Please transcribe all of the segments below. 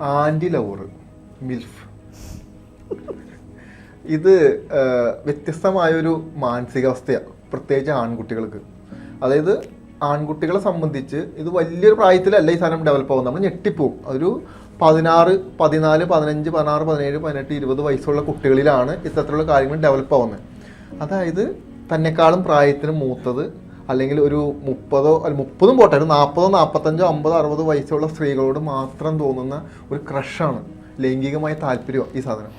Anti lover MILF. ഇത് വ്യത്യസ്തമായൊരു മാനസികാവസ്ഥയാണ് പ്രത്യേകിച്ച് ആൺകുട്ടികൾക്ക്. അതായത് ആൺകുട്ടികളെ സംബന്ധിച്ച് ഇത് വലിയൊരു പ്രായത്തിലല്ല ഈ സാധനം ഡെവലപ്പ് ആകുന്നത് നമ്മൾ ഞെട്ടിപ്പോവും. ഒരു പതിനാറ് പതിനാല് പതിനഞ്ച് പതിനാറ് പതിനേഴ് പതിനെട്ട് ഇരുപത് വയസ്സുള്ള കുട്ടികളിലാണ് ഇത്തരത്തിലുള്ള കാര്യങ്ങൾ ഡെവലപ്പ് ആവുന്നത്. അതായത് തന്നെക്കാളും പ്രായത്തിന് മൂത്തത് അല്ലെങ്കിൽ ഒരു മുപ്പതോ അല്ല മുപ്പതും പോട്ടെ ഒരു നാൽപ്പതോ നാൽപ്പത്തഞ്ചോ അമ്പതോ അറുപതോ വയസ്സുള്ള സ്ത്രീകളോട് മാത്രം തോന്നുന്ന ഒരു ക്രഷാണ് ലൈംഗികമായ താല്പര്യം ഈ സാധനം.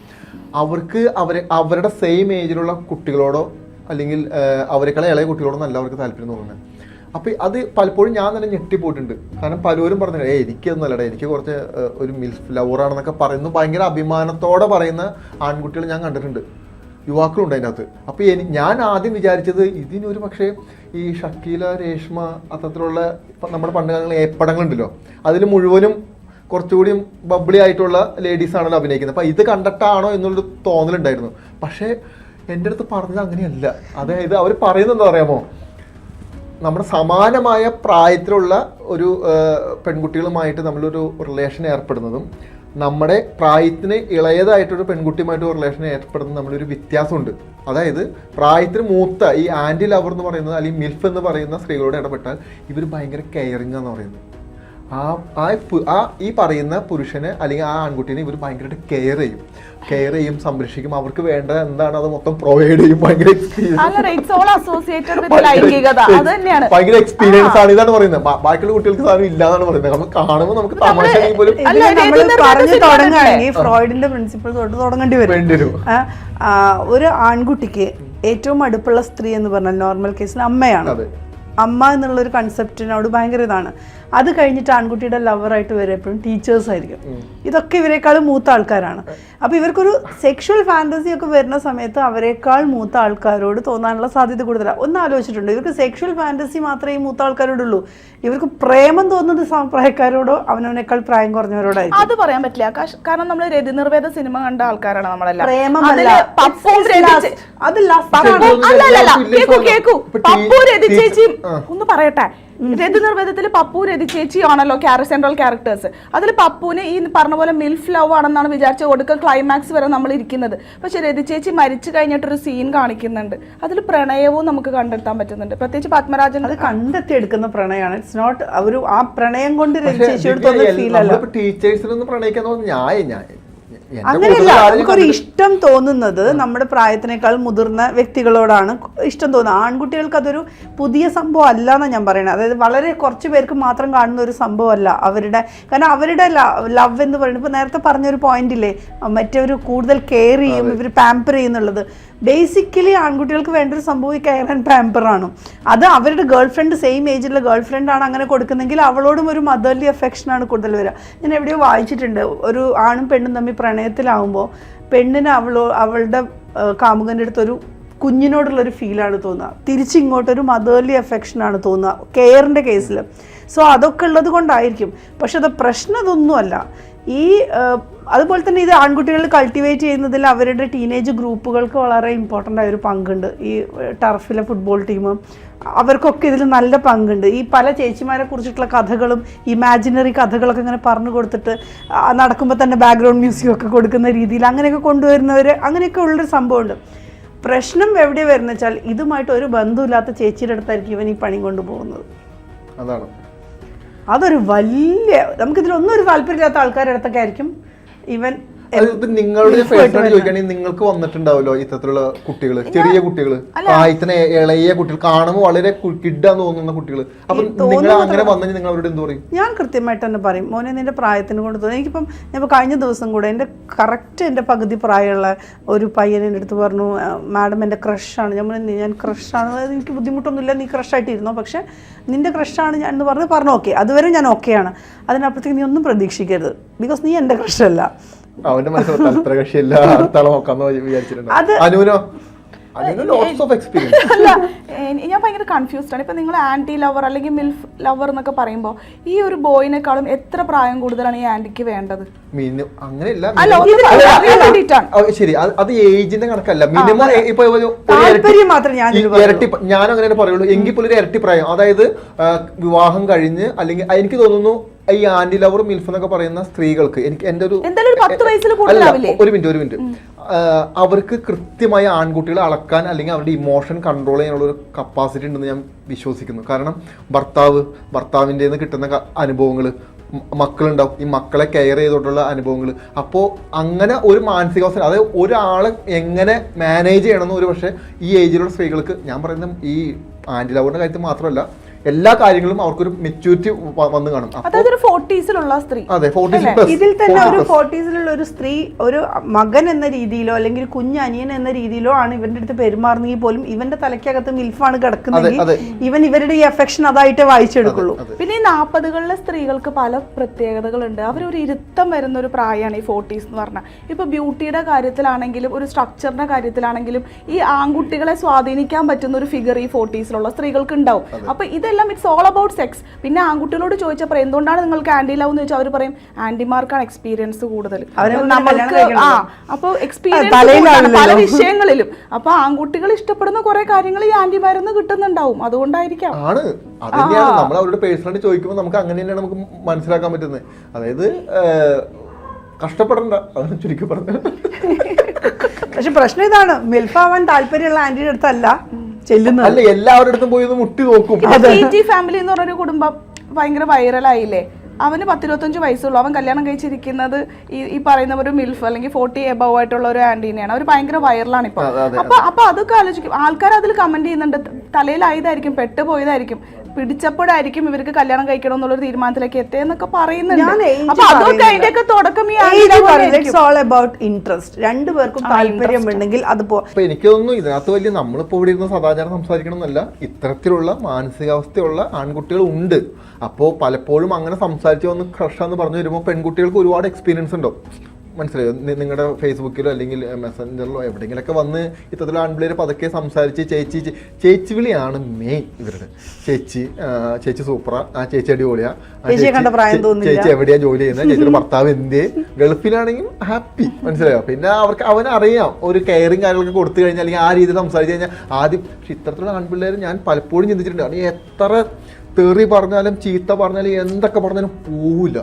അവർക്ക് അവരെ അവരുടെ സെയിം ഏജിലുള്ള കുട്ടികളോടോ അല്ലെങ്കിൽ അവരെക്കാളെ ഇളയ കുട്ടികളോടോ അല്ല അവർക്ക് താല്പര്യം തോന്നുന്നത്. അപ്പോൾ അത് പലപ്പോഴും ഞാൻ തന്നെ ഞെട്ടിപ്പോയിട്ടുണ്ട്. കാരണം പലരും പറഞ്ഞു ഏ എനിക്കൊന്നുമല്ലടാ എനിക്ക് കുറച്ച് ഒരു മിൽഫ് ലവറാണെന്നൊക്കെ പറയുന്നു. ഭയങ്കര അഭിമാനത്തോടെ പറയുന്ന ആൺകുട്ടികൾ ഞാൻ കണ്ടിട്ടുണ്ട്. യുവാക്കളുണ്ട് അതിനകത്ത്. അപ്പോൾ എനി ഞാൻ ആദ്യം വിചാരിച്ചത് ഇതിനൊരു പക്ഷേ ഈ ഷക്കീല രേഷ്മ അത്തരത്തിലുള്ള നമ്മുടെ പണ്ട് കാലങ്ങളിൽ ഏപ്പടങ്ങളുണ്ടല്ലോ. അതിൽ മുഴുവനും കുറച്ചുകൂടി ബബ്ലി ആയിട്ടുള്ള ലേഡീസ് ആണല്ലോ അഭിനയിക്കുന്നത്. അപ്പോൾ ഇത് കണ്ടിട്ടാണോ എന്നുള്ളൊരു തോന്നലുണ്ടായിരുന്നു. പക്ഷേ എന്റെ അടുത്ത് പറഞ്ഞത് അങ്ങനെയല്ല. അതായത് അവർ പറയുന്നത് എന്താ പറയാമോ? നമ്മുടെ സമാനമായ പ്രായത്തിലുള്ള ഒരു പെൺകുട്ടികളുമായിട്ട് നമ്മളൊരു റിലേഷൻ ഏർപ്പെടുന്നതും നമ്മുടെ പ്രായത്തിന് ഇളയതായിട്ടൊരു പെൺകുട്ടിയുമായിട്ട് റിലേഷൻ ഏർപ്പെടുന്ന നമ്മളൊരു വ്യത്യാസമുണ്ട്. അതായത് പ്രായത്തിന് മൂത്ത ഈ ആന്റി ലവർ എന്ന് പറയുന്നത് അല്ലെങ്കിൽ മിൽഫ് എന്ന് പറയുന്ന സ്ത്രീകളോട് ഇടപെട്ടാൽ ഇവർ ഭയങ്കര കെയറിങ് എന്ന് പറയുന്നത്. ആ ആ ആ ഈ പറയുന്ന പുരുഷന് അല്ലെങ്കിൽ ആ ആൺകുട്ടീനെ ഇവർ ഭയങ്കരമായിട്ട് കെയർ ചെയ്യും. കെയർ ചെയ്യും സംരക്ഷിക്കും. അവർക്ക് വേണ്ട എന്താണ്? അത് മൊത്തം പ്രൊവൈഡ് ചെയ്യും. ഭയങ്കര അല്ല ഇറ്റ്സ് ഓൾ അസോസിയേറ്റഡ് വിത്ത് ലൈംഗികത. അത് തന്നെയാണ്. ഭയങ്കര എക്സ്പീരിയൻസ് ആണ്. ഇതാണ് പറയുന്നത്. ബാക്കിയുള്ള കുട്ടികൾക്ക് സാധനം ഇല്ലാന്നാണ് പറയുന്നത്. നമ്മൾ കാണുമ്പോൾ നമുക്ക് തമാശ പറഞ്ഞു തുടങ്ങുകയാണെങ്കിൽ ഫ്രോയിഡിന്റെ പ്രിൻസിപ്പിൾ തൊട്ട് തുടങ്ങേണ്ടി വരും. ഒരു ആൺകുട്ടിക്ക് ഏറ്റവും അടുപ്പുള്ള സ്ത്രീ എന്ന് പറഞ്ഞാൽ നോർമൽ കേസിൽ അമ്മയാണ്. അതെ. അമ്മ എന്നുള്ള ഒരു കൺസെപ്റ്റിനോട് ഭയങ്കര ഇതാണ്. അത് കഴിഞ്ഞിട്ട് ആൺകുട്ടിയുടെ ലവറായിട്ട് വരെ എപ്പോഴും ടീച്ചേഴ്സ് ആയിരിക്കും. ഇതൊക്കെ ഇവരെക്കാളും മൂത്ത ആൾക്കാരാണ്. അപ്പൊ ഇവർക്കൊരു സെക്ഷൽ ഫാന്റസി ഒക്കെ വരുന്ന സമയത്ത് അവരെക്കാൾ മൂത്ത ആൾക്കാരോട് തോന്നാനുള്ള സാധ്യത കൂടുതലാണ് ഒന്ന് ആലോചിച്ചിട്ടുണ്ട്. ഇവർക്ക് സെക്ഷൽ ഫാന്റസി മാത്രമേ ഈ മൂത്ത ആൾക്കാരോടുള്ളൂ. ഇവർക്ക് പ്രേമം തോന്നുന്നത് സമപ്രായക്കാരോടോ അവനവനേക്കാൾ പ്രായം കുറഞ്ഞവരോടായിരിക്കും. അത് പറയാൻ പറ്റില്ല. കാരണം നമ്മൾ രതി നിർവേദ സിനിമ കണ്ട ആൾക്കാരാണ് നമ്മളെല്ലാം. പപ്പും രതി ചേച്ചിയും ഒന്ന് പറയട്ടെ. രതി നിർവേദത്തിൽ പപ്പു രതി ചേച്ചി ആണല്ലോ സെൻട്രൽ ക്യാരക്ടേഴ്സ് അതിൽ പപ്പുവിന് ഈ പറഞ്ഞ പോലെ മിൽഫ് ലവ് ആണെന്നാണ് വിചാരിച്ച ഒടുക്ക ക്ലൈമാക്സ് വരെ നമ്മൾ ഇരിക്കുന്നത്. പക്ഷെ രതി ചേച്ചി മരിച്ചു കഴിഞ്ഞിട്ടൊരു സീൻ കാണിക്കുന്നുണ്ട്. അതിൽ പ്രണയവും നമുക്ക് കണ്ടെത്താൻ പറ്റുന്നുണ്ട്. പ്രത്യേകിച്ച് പത്മരാജൻ അത് കണ്ടെത്തി എടുക്കുന്ന പ്രണയമാണ്. ഇറ്റ്സ് നോട്ട് ഒരു ആ പ്രണയം കൊണ്ട് ചേച്ചിയോട് തോന്നുന്ന ഫീൽ അല്ല. ടീച്ചേഴ്സിനൊന്നും പ്രണയിക്കാൻ തോന്നുന്നു ഞാൻ ഞാൻ എന്റെ അങ്ങനെയല്ല നമുക്കൊരു ഇഷ്ടം തോന്നുന്നത് നമ്മുടെ പ്രായത്തിനേക്കാൾ മുതിർന്ന വ്യക്തികളോടാണ്. ഇഷ്ടം തോന്നുന്നത്. ആൺകുട്ടികൾക്ക് അതൊരു പുതിയ സംഭവം അല്ല എന്നാണ് ഞാൻ പറയുന്നത് അതായത് വളരെ കുറച്ച് പേർക്ക് മാത്രം കാണുന്ന ഒരു സംഭവമല്ല അവരുടെ കാരണം അവരുടെ ലവ് എന്ന് പറയുന്നത് ഇപ്പോൾ നേരത്തെ പറഞ്ഞൊരു പോയിന്റ് ഇല്ലേ? മറ്റവർ കൂടുതൽ കെയർ ചെയ്യും ഇവർ പാമ്പർ ചെയ്യുന്നുള്ളത്. ബേസിക്കലി ആൺകുട്ടികൾക്ക് വേണ്ട ഒരു സംഭവം ഈ കെയർ ആൻഡ് പാമ്പർ ആണ്. അത് അവരുടെ ഗേൾ ഫ്രണ്ട് സെയിം ഏജിലുള്ള ഗേൾ ഫ്രണ്ട് ആണ് അങ്ങനെ കൊടുക്കുന്നെങ്കിൽ അവളോടും ഒരു മദർലി അഫെക്ഷൻ ആണ് കൂടുതൽ വരിക. ഞാൻ എവിടെയോ വായിച്ചിട്ടുണ്ട്. ഒരു ആണും പെണ്ണും തമ്മിൽ പ്രണയത്തിലാവുമ്പോൾ പെണ്ണിന് അവളോ അവളുടെ കാമുകന്റെ അടുത്തൊരു കുഞ്ഞിനോടുള്ളൊരു ഫീലാണ് തോന്നുക. തിരിച്ചിങ്ങോട്ടൊരു മദേർലി അഫെക്ഷനാണ് തോന്നുക കെയറിന്റെ കേസിൽ സോ അതൊക്കെ ഉള്ളത് കൊണ്ടായിരിക്കും. പക്ഷെ അത് പ്രശ്നം അതൊന്നുമല്ല ഈ അതുപോലെ തന്നെ ഇത് ആൺകുട്ടികൾ കൾട്ടിവേറ്റ് ചെയ്യുന്നതിൽ അവരുടെ ടീനേജ് ഗ്രൂപ്പുകൾക്ക് വളരെ ഇമ്പോർട്ടന്റ് ആയൊരു പങ്കുണ്ട്. ഈ ടർഫിലെ ഫുട്ബോൾ ടീം അവർക്കൊക്കെ ഇതിൽ നല്ല പങ്കുണ്ട്. ഈ പല ചേച്ചിമാരെ കുറിച്ചിട്ടുള്ള കഥകളും ഇമാജിനറി കഥകളൊക്കെ ഇങ്ങനെ പറഞ്ഞു കൊടുത്തിട്ട് നടക്കുമ്പോൾ തന്നെ ബാക്ക്ഗ്രൗണ്ട് മ്യൂസിക് ഒക്കെ കൊടുക്കുന്ന രീതിയിൽ അങ്ങനെയൊക്കെ കൊണ്ടുവരുന്നവർ അങ്ങനെയൊക്കെ ഉള്ളൊരു സംഭവമുണ്ട്. പ്രശ്നം എവിടെ വരുന്ന വെച്ചാൽ ഇതുമായിട്ട് ഒരു ബന്ധമില്ലാത്ത ചേച്ചിയുടെ അടുത്തായിരിക്കും ഇവൻ ഈ പണി കൊണ്ടുപോകുന്നത് അതാണ്. അതൊരു വലിയ നമുക്കിതിലൊന്നും ഒരു താല്പര്യമില്ലാത്ത ആൾക്കാരുടെ അടുത്തൊക്കെ ആയിരിക്കും. ഇവൻ അതിപ്പോ നിങ്ങളുടെ ചോദിക്കുകയാണെങ്കിൽ നിങ്ങൾക്ക് വന്നിട്ടുണ്ടാവല്ലോ ഇത്തരത്തിലുള്ള കുട്ടികൾ ചെറിയ കുട്ടികൾ പ്രായത്തിന് ഇളയ കുട്ടികൾ. കാണുമ്പോൾ വളരെ കിഡാന്ന് തോന്നുന്ന കുട്ടികൾ അപ്പൊ നിങ്ങൾ അങ്ങനെ വന്നെങ്കിൽ നിങ്ങൾ അവരോട് എന്ത് പറയും? ഞാൻ കൃത്യമായിട്ട് തന്നെ പറയും. മോനെ നിന്റെ പ്രായത്തിന് കൊണ്ട് തോന്നി. എനിക്കിപ്പം ഞാൻ കഴിഞ്ഞ ദിവസം കൂടെ എന്റെ കറക്റ്റ് എന്റെ പകുതി പ്രായമുള്ള ഒരു പയ്യൻ എന്റെ അടുത്ത് പറഞ്ഞു മാഡം എന്റെ ക്രഷാണ് ഞാൻ പറഞ്ഞു, ഞാൻ ക്രഷാണ് അതായത് എനിക്ക് ബുദ്ധിമുട്ടൊന്നുമില്ല നീ ക്രഷായിട്ടിരുന്നോ പക്ഷേ നിന്റെ ക്രഷാണ് ഞാൻ എന്ന് പറഞ്ഞ് പറഞ്ഞു ഓക്കെ. അതുവരെ ഞാൻ ഓക്കെയാണ് അതിനപ്പുറത്തേക്ക് നീ ഒന്നും പ്രതീക്ഷിക്കരുത്. ബിക്കോസ് നീ എന്റെ ക്രഷല്ല അവന്റെ മനസ്സിൽ കക്ഷി എല്ലാ അടുത്താളെ നോക്കാന്ന് വിചാരിച്ചിട്ടുണ്ട്? അനുവിനോ അല്ല ഞാൻ ഭയങ്കര കൺഫ്യൂസ്ഡ് ആണ്. ഇപ്പൊ നിങ്ങൾ ആന്റി ലവർ അല്ലെങ്കിൽ മിൽഫ് ലവർ എന്നൊക്കെ പറയുമ്പോൾ ഈ ഒരു ബോയിനെക്കാളും എത്ര പ്രായം കൂടുതലാണ് ഈ ആന്റിക്ക് വേണ്ടത്? അങ്ങനെയല്ല ശരി അത് ഏജിന്റെ കണക്കല്ല. മിനിമം ഇപ്പൊ ഇരട്ടി- ഞാൻ അങ്ങനെ പറയുള്ളൂ. എങ്കിൽ പോലും ഒരു ഇരട്ടി പ്രായം. അതായത് വിവാഹം കഴിഞ്ഞ് അല്ലെങ്കിൽ എനിക്ക് തോന്നുന്നു ഈ ആന്റി ലവർ മിൽഫ് എന്നൊക്കെ പറയുന്ന സ്ത്രീകൾക്ക് എനിക്ക് എന്റെ ഒരു ഒരു മിനിറ്റ് ഒരു മിനിറ്റ്. അവർക്ക് കൃത്യമായി ആൺകുട്ടികളെ അളക്കാൻ അല്ലെങ്കിൽ അവരുടെ ഇമോഷൻ കൺട്രോൾ ചെയ്യാനുള്ള ഒരു കപ്പാസിറ്റി ഉണ്ടെന്ന് ഞാൻ വിശ്വസിക്കുന്നു. കാരണം ഭർത്താവ് ഭർത്താവിന്റെ നിന്ന് കിട്ടുന്ന അനുഭവങ്ങൾ മക്കളുണ്ടാവും. ഈ മക്കളെ കെയർ ചെയ്തോണ്ടുള്ള അനുഭവങ്ങൾ അപ്പോൾ അങ്ങനെ ഒരു മാനസികാവസ്ഥ അതായത് ഒരാളെ എങ്ങനെ മാനേജ് ചെയ്യണമെന്ന് ഒരു പക്ഷേ ഈ ഏജിലുള്ള സ്ത്രീകൾക്ക് ഞാൻ പറയുന്ന ഈ ആന്റി ലവറിന്റെ കാര്യത്തിൽ മാത്രമല്ല എല്ലാ കാര്യങ്ങളും അവർക്കൊരു മെച്യൂരിറ്റി വന്ന് കാണും. അതായത് ഒരു ഫോർട്ടീസിലുള്ള സ്ത്രീ. അതെ? പ്ലസ് ഇതിൽ തന്നെ ഒരു ഫോർട്ടീസിലുള്ള ഒരു സ്ത്രീ ഒരു മകൻ എന്ന രീതിയിലോ അല്ലെങ്കിൽ കുഞ്ഞനിയൻ എന്ന രീതിയിലോ ആണ് ഇവന്റെ അടുത്ത് പെരുമാറുന്നെങ്കിൽ പോലും ഇവന്റെ തലയ്ക്കകത്ത് മിൽഫാണ് കിടക്കുന്നത്. ഇവൻ ഇവരുടെ ഈ അഫെക്ഷൻ അതായിട്ട് വായിച്ചെടുക്കുള്ളൂ. പിന്നെ ഈ നാൽപ്പതുകളിലെ സ്ത്രീകൾക്ക് പല പ്രത്യേകതകളുണ്ട്. അവരൊരു ഇരുത്തം വരുന്ന ഒരു പ്രായമാണ് ഈ ഫോർട്ടീസ് എന്ന് പറഞ്ഞാൽ. ഇപ്പൊ ബ്യൂട്ടിയുടെ കാര്യത്തിലാണെങ്കിലും ഒരു സ്ട്രക്ചറിന്റെ കാര്യത്തിലാണെങ്കിലും ഈ ആൺകുട്ടികളെ സ്വാധീനിക്കാൻ പറ്റുന്ന ഒരു ഫിഗർ ഈ ഫോർട്ടീസിലുള്ള സ്ത്രീകൾക്ക് ഉണ്ടാവും. അപ്പൊ ഇതെല്ലാം ഇറ്റ്സ് ഓൾ അബൌട്ട് സെക്സ് പിന്നെ ആൺകുട്ടികളോട് ചോദിച്ചപ്പോൾ എന്തുകൊണ്ടാണ് നിങ്ങൾക്ക് ആന്റി ലവ് എന്ന് ചോദിച്ചാൽ അവർ പറയും ആന്റിമാർക്കാണ് എക്സ്പീരിയൻസ് കൂടുതൽ. കഴിക്കണം. ആ അപ്പൊ എക്സ്പീരിയൻസ് പല വിഷയങ്ങളിലും. അപ്പോൾ ആൺകുട്ടികൾ ഇഷ്ടപ്പെടുന്ന കുറെ കാര്യങ്ങൾ ഈ ആന്റിമാരിന്ന് കിട്ടുന്നുണ്ടാവും. അതുകൊണ്ടായിരിക്കാം. ആണ്. അത് തന്നെയാണ്. നമ്മൾ അവരുടെ പേഴ്സണായിട്ട് ചോദിക്കുമ്പോൾ നമുക്ക് അങ്ങനെ തന്നെയാണ് നമുക്ക് മനസ്സിലാക്കാൻ പറ്റുന്നത്. അതായത് കഷ്ടപ്പെടണ്ട. അതാണ് ചുരുക്കി പറഞ്ഞത്. പക്ഷെ പ്രശ്നം ഇതാണ്. മിൽഫാവാൻ താല്പര്യമുള്ള ആന്റിയുടെ അടുത്തല്ല. ചെല്ലുന്നത്. അല്ല എല്ലാവരുടെ അടുത്തും പോയി മുട്ടി നോക്കും. ഫാമിലി എന്ന് പറഞ്ഞൊരു കുടുംബം ഭയങ്കര വൈറലായില്ലേ? അവന് പത്തിരുപത്തഞ്ച് വയസ്സുള്ളൂ അവൻ കല്യാണം കഴിച്ചിരിക്കുന്നത് ഈ ഈ പറയുന്ന ഒരു മിൽഫ് അല്ലെങ്കിൽ ഫോർട്ടി എബവ് ആയിട്ടുള്ള ഒരു ആന്റീനെയാണ് അവർ ഭയങ്കര വൈറലാണ് ഇപ്പൊ അപ്പൊ അപ്പൊ അതൊക്കെ ആലോചിക്കും. ആൾക്കാർ അതിൽ കമന്റ് ചെയ്യുന്നുണ്ട്. തലയിലായതായിരിക്കും പെട്ടുപോയതായിരിക്കും പിടിച്ചപ്പോഴായിരിക്കും ഇവർക്ക് കല്യാണം കഴിക്കണം എന്നുള്ളൊരു തീരുമാനത്തിലേക്ക് എത്തിയെന്നൊക്കെ പറയുന്നുണ്ട്. അപ്പൊ അതൊക്കെ പറയുന്നില്ല. അതിന്റെയൊക്കെ തുടക്കം ഈ. രണ്ടുപേർക്കും താല്പര്യമുണ്ടെങ്കിൽ അത് പോ അപ്പൊ എനിക്ക് തോന്നുന്നു ഇതിനകത്ത് വലിയ നമ്മളിപ്പോ ഇവിടെ ഇരുന്ന് സദാചാരം സംസാരിക്കണം എന്നല്ല ഇത്തരത്തിലുള്ള മാനസികാവസ്ഥയുള്ള ആൺകുട്ടികൾ ഉണ്ട്. അപ്പോൾ പലപ്പോഴും അങ്ങനെ സംസാരിച്ചു വന്ന് ക്രഷ് എന്ന് പറഞ്ഞു വരുമ്പോൾ പെൺകുട്ടികൾക്ക് ഒരുപാട് എക്സ്പീരിയൻസ് ഉണ്ടാവും മനസ്സിലായോ? നിങ്ങളുടെ ഫേസ്ബുക്കിലോ അല്ലെങ്കിൽ മെസ്സഞ്ചറിലോ എവിടെയെങ്കിലൊക്കെ വന്ന് ഇത്തരത്തിൽ ആൺപിള്ളേർ പതുക്കെ സംസാരിച്ച് ചേച്ചി ചേച്ചി വിളിയാണ് മെയിൻ ഇവരുടെ. ചേച്ചി ചേച്ചി സൂപ്പറ ആ ചേച്ചി അടിപൊളിയാ. ചേച്ചി എവിടെയാ ജോലി ചെയ്യുന്നത്? ചേച്ചിയുടെ ഭർത്താവ് എന്ത്? ഗൾഫിലാണെങ്കിൽ ഹാപ്പി മനസ്സിലായോ? പിന്നെ അവർക്ക് അവനറിയാം. അറിയാം ഒരു കെയറിങ് കാര്യങ്ങളൊക്കെ കൊടുത്തു കഴിഞ്ഞാൽ അല്ലെങ്കിൽ ആ രീതിയിൽ സംസാരിച്ച് കഴിഞ്ഞാൽ ആദ്യം പക്ഷെ ഇത്തരത്തിലുള്ള ആൺപിള്ളേർ ഞാൻ പലപ്പോഴും ചിന്തിച്ചിട്ടുണ്ട്. എത്ര തെറി പറഞ്ഞാലും ചീത്ത പറഞ്ഞാലും എന്തൊക്കെ പറഞ്ഞാലും പോവില്ല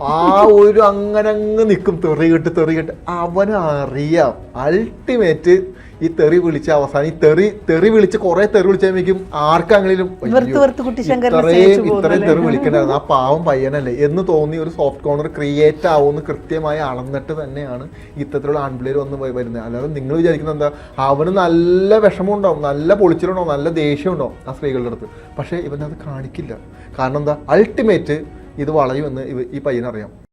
ആ ഒരു അങ്ങനെ അങ്ങ് നിൽക്കും തെറി കിട്ട് തെറി കിട്ട് അവന് അറിയാം അൾട്ടിമേറ്റ് ഈ തെറി വിളിച്ച അവസാനം ഈ തെറി തെറി വിളിച്ച് കുറെ തെറി വിളിച്ചേക്കും ആർക്കെങ്കിലും ഇത്രയും ഇത്രയും? തെറി വിളിക്കണ്ടായിരുന്നു ആ പാവം പയ്യനല്ലേ. എന്ന് തോന്നി ഒരു സോഫ്റ്റ് കോർണർ ക്രിയേറ്റ് ആവുമെന്ന് കൃത്യമായി അളന്നിട്ട് തന്നെയാണ് ഇത്തരത്തിലുള്ള ആൺപിള്ളേർ വന്ന് പോയി വരുന്നത്. അല്ലാതെ നിങ്ങൾ വിചാരിക്കുന്നത് എന്താ? അവന് നല്ല വിഷമം ഉണ്ടാവും നല്ല പൊളിച്ചിലുണ്ടാവും. നല്ല ദേഷ്യം ഉണ്ടാവും ആ സ്ത്രീകളുടെ അടുത്ത്. പക്ഷേ ഇവനത് കാണിക്കില്ല. കാരണം എന്താ? അൾട്ടിമേറ്റ് ഇത് വളയുമെന്ന് ഈ പയ്യനറിയാം.